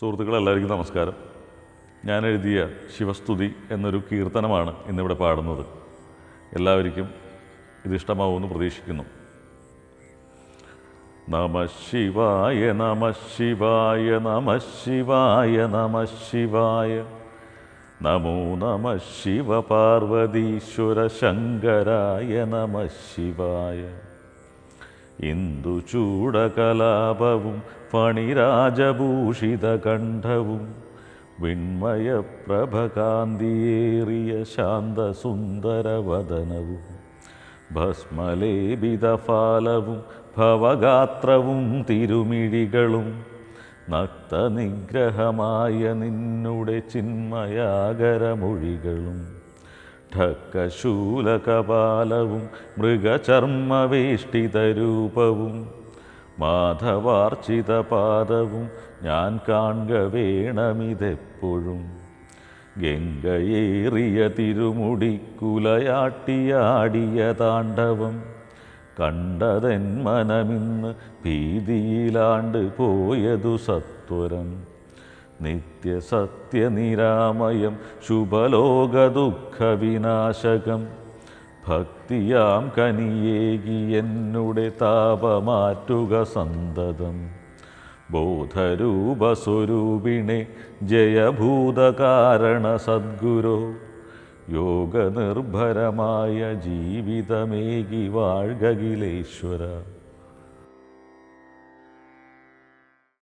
സുഹൃത്തുക്കളെ എല്ലാവർക്കും നമസ്കാരം. ഞാൻ എഴുതിയ ശിവസ്തുതി എന്നൊരു കീർത്തനമാണ് ഇന്നിവിടെ പാടുന്നത്. എല്ലാവർക്കും ഇതിഷ്ടമാവുമെന്ന് പ്രതീക്ഷിക്കുന്നു. നമ ശിവായ നമ ശിവായ നമ ശിവായ നമ ശിവായ. നമോ നമ ശിവ പാർവതീശ്വര ശങ്കരായ നമ ശിവായ. ഇന്ദുചൂടകലാപവും ഫണിരാജഭൂഷിത കണ്ഠവും വിൺമയപ്രഭകാന്തിയേറിയ ശാന്തസുന്ദരവദനവും. ഭസ്മലേപിതഫാലവും ഭവഗാത്രവും തിരുമിഴികളും. നക്തനിഗ്രഹമായ നിന്നുടെ ചിന്മയാകരമൊഴികളും ഠക്കശൂലകപാലവും മൃഗചർമ്മവേഷ്ടിതരൂപവും മാധവാർച്ചിത പാദവും ഞാൻ കാണുക വേണമിതെപ്പോഴും ഗംഗയേറിയ തിരുമുടിക്കുലയാട്ടിയാടിയ താണ്ഡവം കണ്ടതെൻ മനമിന്ന് ഭീതിയിലാണ്ട് പോയതു സത്വരം. നിത്യസത്യനിരാമയം ശുഭലോകദുഃഖവിനാശകം. ഭക്തിയാം കനിയേകി എന്നുടെ താപമാറ്റുക സന്തതം. ബോധരൂപസ്വരൂപിണെ ജയഭൂതകാരണ സദ്ഗുരോ. യോഗനിർഭരമായ ജീവിതമേകി വാഴ്കകിലേശ്വര.